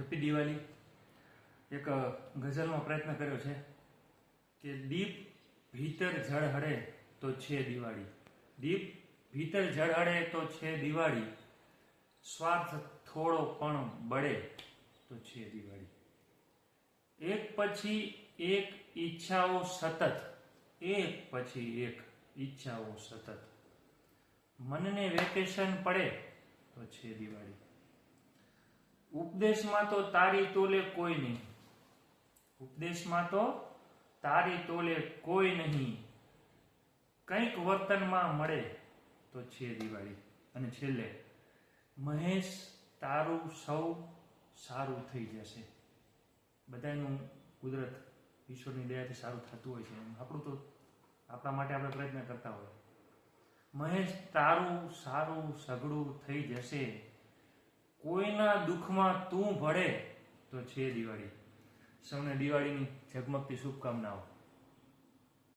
Happy Diwali એક ગઝલમાં પ્રયત્ન કર્યો છે કે દીપ ભીતર ઝળહળે તો છે દિવાળી. દીપ ભીતર ઝળહળે તો છે દિવાળી. સ્વાર્થ થોડો પણ બળે તો છે દિવાળી. એક પછી એક ઈચ્છાઓ સતત. એક પછી એક ઈચ્છાઓ સતત. મનને વેકેશન પડે તો છે દિવાળી. ઉપદેશમાં તો તારી તોલે કોઈ નહીં. ઉપદેશમાં તો તારી તોલે કોઈ નહીં. કંઈક વર્તનમાં મળે તો છે દિવાળી. અને છેલ્લે, મહેશ તારું સૌ સારું થઈ જશે. બધાનું કુદરત ઈશ્વરની દયાથી સારું થતું હોય છે. આપણું તો આપણા માટે આપણે પ્રયત્ન કરતા હોય. મહેશ તારું સારું સઘળું થઈ જશે. કોઈના દુઃખમાં તું ભળે તો છે દિવાળી. સૌને દિવાળીની ઝગમગતી શુભકામનાઓ.